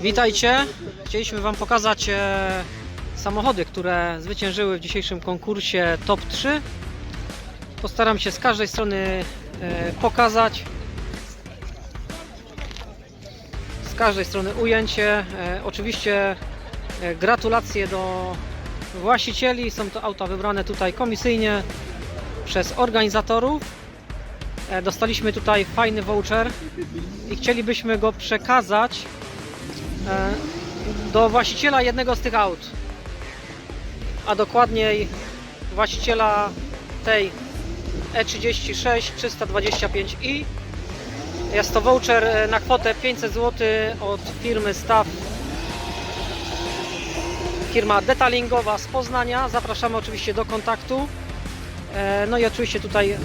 Witajcie. Chcieliśmy Wam pokazać e, samochody, które zwyciężyły w dzisiejszym konkursie Top 3. Postaram się z każdej strony e, pokazać. Z każdej strony ujęcie. E, oczywiście gratulacje do właścicieli. Są to auta wybrane tutaj komisyjnie przez organizatorów. E, Dostaliśmy tutaj fajny voucher i chcielibyśmy go przekazać e, do właściciela jednego z tych aut. A dokładniej właściciela tej E E36 325i. Jest to voucher e, na kwotę 500 zł od firmy Staw. Firma detailingowa z Poznania. Zapraszamy oczywiście do kontaktu. No i oczywiście tutaj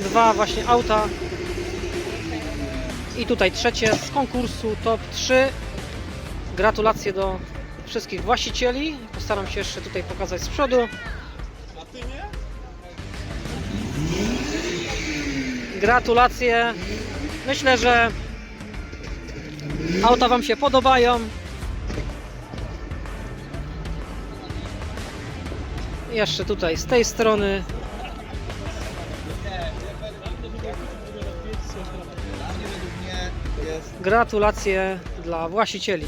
dwa właśnie auta. I tutaj trzecie z konkursu top 3 gratulacje do wszystkich właścicieli. Postaram się jeszcze tutaj pokazać z przodu. Gratulacje. Myślę, że auta Wam się podobają. Jeszcze tutaj z tej strony Gratulacje dla właścicieli.